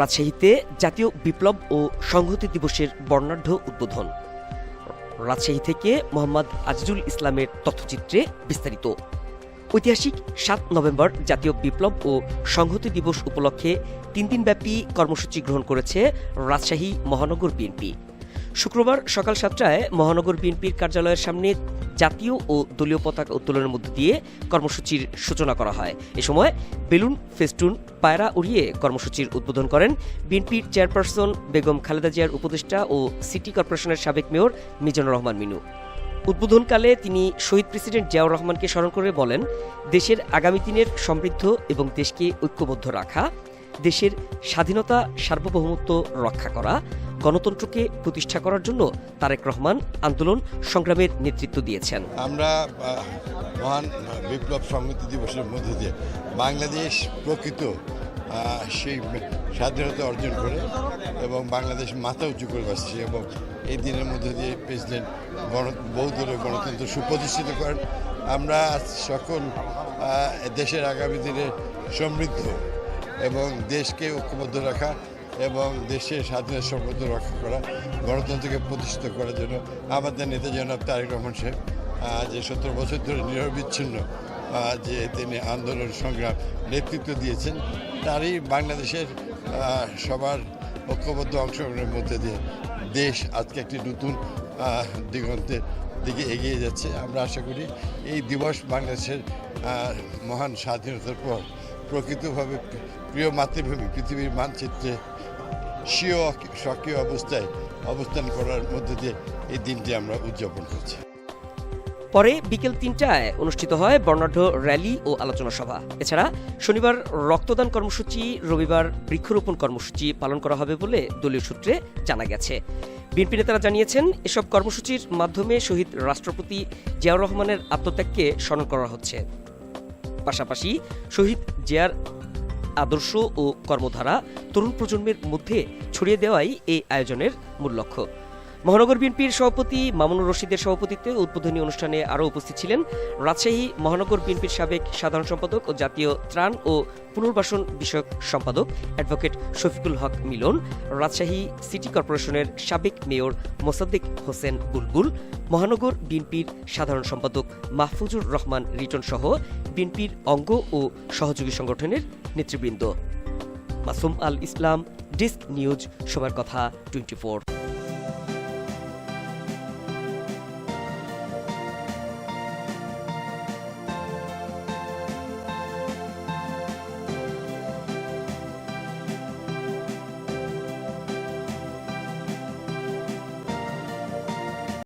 রাজশাহীতে জাতীয় বিপ্লব ও সংহতি দিবসের বর্ণাঢ্য উদ্বোধন। রাজশাহী থেকে মোহাম্মদ আজিজুল ইসলামের তথ্যচিত্রে বিস্তারিত। ঐতিহাসিক সাত নভেম্বর জাতীয় বিপ্লব ও সংহতি দিবস উপলক্ষে তিন দিনব্যাপী কর্মসূচি গ্রহণ করেছে রাজশাহী মহানগর বিএনপি। শুক্রবার সকাল সাতটায় মহানগর বিএনপির কার্যালয়ের সামনে জাতীয় ও দলীয় পতাকা উত্তোলনের মধ্য দিয়ে কর্মসূচির সূচনা করা হয়। এ সময় বেলুন, ফেস্টুন, পায়রা উড়িয়ে কর্মসূচির উদ্বোধন করেন বিএনপির চেয়ারপারসন বেগম খালেদা জিয়ার উপদেষ্টা ও সিটি কর্পোরেশনের সাবেক মেয়র মিজানুর রহমান মিনু। উদ্বোধনকালে তিনি শহীদ প্রেসিডেন্ট জিয়াউর রহমানকে স্মরণ করে বলেন, দেশের আগামী দিনের সমৃদ্ধ এবং দেশকে ঐক্যবদ্ধ রাখা দেশের স্বাধীনতা, সার্বভৌমত্ব রক্ষা করা, গণতন্ত্রকে প্রতিষ্ঠা করার জন্য তারেক রহমান আন্দোলন সংগ্রামের নেতৃত্ব দিয়েছেন। আমরা মহান বিপ্লব সংহতি দিবসের মধ্য দিয়ে বাংলাদেশ প্রকৃত সেই স্বাধীনতা অর্জন করে এবং বাংলাদেশ মাথা উঁচু করে বসছে এবং এই দিনের মধ্যে দিয়ে প্রেসিডেন্ট গণ, বহুদলীয় গণতন্ত্র সুপ্রতিষ্ঠিত করেন। আমরা সকল দেশের আগামী দিনে সমৃদ্ধ এবং দেশকে ঐক্যবদ্ধ রাখা এবং দেশের স্বাধীনতা সম্পদ রক্ষা করা, গণতন্ত্রকে প্রতিষ্ঠিত করার জন্য আমাদের নেতা জনাব তারেক রহমান সাহেব যে সত্তর বছর ধরে নিরবিচ্ছিন্ন যে তিনি আন্দোলন সংগ্রাম নেতৃত্ব দিয়েছেন। তারই বাংলাদেশের সবার ঐক্যবদ্ধ অংশগ্রহণের মধ্যে দিয়ে দেশ আজকে একটি নতুন দিগন্তের দিকে এগিয়ে যাচ্ছে। আমরা আশা করি এই দিবস বাংলাদেশের মহান স্বাধীনতার পর প্রকৃতভাবে প্রিয় মাতৃভূমি, পৃথিবীর মানচিত্রে স্বীয় সক্রিয় অবস্থায় অবস্থান করার মধ্যে দিয়ে এই দিনটি আমরা উদযাপন করছি। পরে বিকেল তিনটায় অনুষ্ঠিত হয় বর্ণাঢ্য র্যালি ও আলোচনা সভা। এছাড়া শনিবার রক্তদান কর্মসূচি, রবিবার বৃক্ষরোপণ কর্মসূচি পালন করা হবে বলে দলীয় সূত্রে জানা গেছে। বিএনপি নেতারা জানিয়েছেন, এসব কর্মসূচির মাধ্যমে শহীদ রাষ্ট্রপতি জিয়াউর রহমানের আত্মত্যাগকে স্মরণ করা হচ্ছে। পাশাপাশি শহীদ জিয়ার আদর্শ ও কর্মধারা তরুণ প্রজন্মের মধ্যে ছড়িয়ে দেওয়াই এই আয়োজনের মূল লক্ষ্য। মহানগর বিএনপির সভাপতি মামুনুর রশিদের সভাপতিত্বে উদ্বোধনী অনুষ্ঠানে আরও উপস্থিত ছিলেন রাজশাহী মহানগর বিএনপির সাবেক সাধারণ সম্পাদক ও জাতীয় ত্রাণ ও পুনর্বাসন বিষয়ক সম্পাদক অ্যাডভোকেট শফিকুল হক মিলন, রাজশাহী সিটি কর্পোরেশনের সাবেক মেয়র মোসাদ্দেক হোসেন বুলবুল, মহানগর বিএনপির সাধারণ সম্পাদক মাহফুজুর রহমান রিটন সহ বিএনপির অঙ্গ ও সহযোগী সংগঠনের নেতৃবৃন্দ। মাসুম আল ইসলাম, ডেস্ক নিউজ, সবার কথা টোয়েন্টি